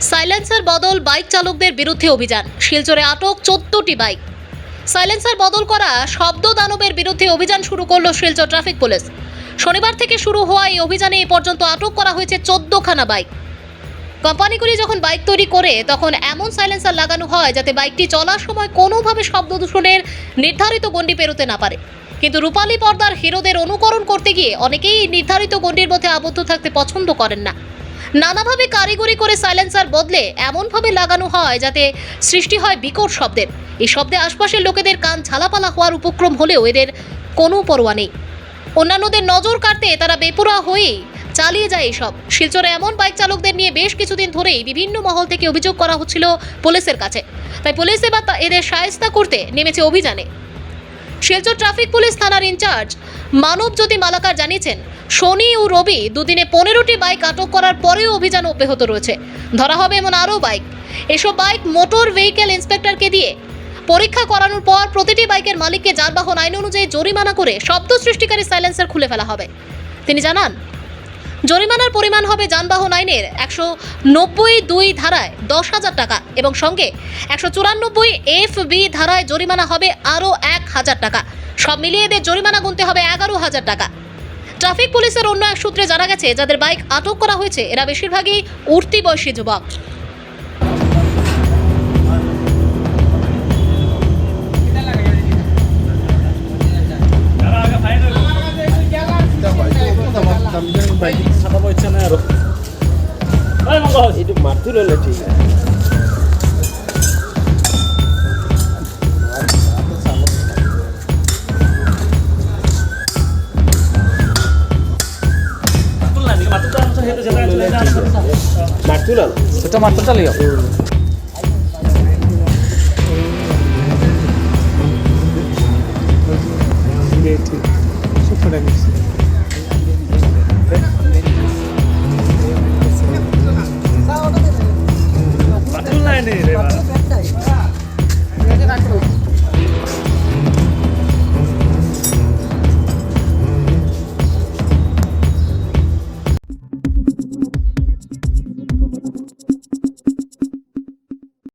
Silencer বদল bike চালকদের বিরুদ্ধে অভিযান। শিলচরে আটক চোদ্দটি বাইক সাইলেন্সার বদল করা শব্দ দানবের বিরুদ্ধে অভিযান শুরু করল শিলচর ট্রাফিক পুলিশ। শনিবার থেকে শুরু হওয়া এই অভিযানে এ পর্যন্ত আটক করা হয়েছে চোদ্দখানা বাইক কোম্পানিগুলি যখন বাইক তৈরি করে, তখন এমন সাইলেন্সার লাগানো হয় যাতে বাইকটি চলার সময় কোনোভাবে শব্দ দূষণের নির্ধারিত গণ্ডি পেরোতে না পারে। কিন্তু রূপালী পর্দার হিরোদের অনুকরণ করতে গিয়ে অনেকেই নির্ধারিত গণ্ডির মধ্যে আবদ্ধ থাকতে পছন্দ করেন না। নানাভাবে কারিগরি করে সাইলেন্সার বদলে এমনভাবে লাগানো হয় যাতে সৃষ্টি হয় বিকট শব্দের। এই শব্দে আশপাশের লোকেদের কান ঝালাপালা হওয়ার উপক্রম হলেও এদের কোনো পরোয়া নেই। অন্যান্যদের নজর কাটতে তারা বেপরোয়া হয়েই চালিয়ে যায় এসব। শিলচরে এমন বাইক চালকদের নিয়ে বেশ কিছুদিন ধরেই বিভিন্ন মহল থেকে অভিযোগ করা হচ্ছিল পুলিশের কাছে। তাই পুলিশ এবার এদের সায়স্তা করতে নেমেছে অভিযানে। শিলচর ট্রাফিক পুলিশ থানার ইনচার্জ মানবজ্যোতি মালাকার জানিয়েছেন, শনি ও রবি দুদিনে পনেরোটি বাইক আটক করার পরেও অভিযান অব্যাহত রয়েছে। ধরা হবে এমন আরও বাইক। এসব বাইক মোটর ভেহিকেল ইন্সপেক্টরকে দিয়ে পরীক্ষা করানোর পর প্রতিটি বাইকের মালিককে যানবাহন আইন অনুযায়ী জরিমানা করে শব্দ সৃষ্টিকারী সাইলেন্সার খুলে ফেলা হবে। তিনি জানান জরিমানার পরিমাণ হবে যানবাহন আইনের একশো নব্বই দুই ধারায় দশ হাজার টাকা এবং সঙ্গে একশো চুরানব্বই এফ বি ধারায় জরিমানা হবে আরও এক হাজার টাকা। সব মিলিয়ে এদের জরিমানা গুনতে হবে এগারো হাজার টাকা। ট্রাফিক পুলিশের অন্য এক সূত্রে জানা গেছে, যাদের বাইক আটক করা হয়েছে, এরা বেশিরভাগই উঠতি বয়সী যুবক। সাতাবো ইচ্ছা নাই আৰু এইটো মাতটো ল'লে ঠিক মাতটো লাল এটা মাতটো চালি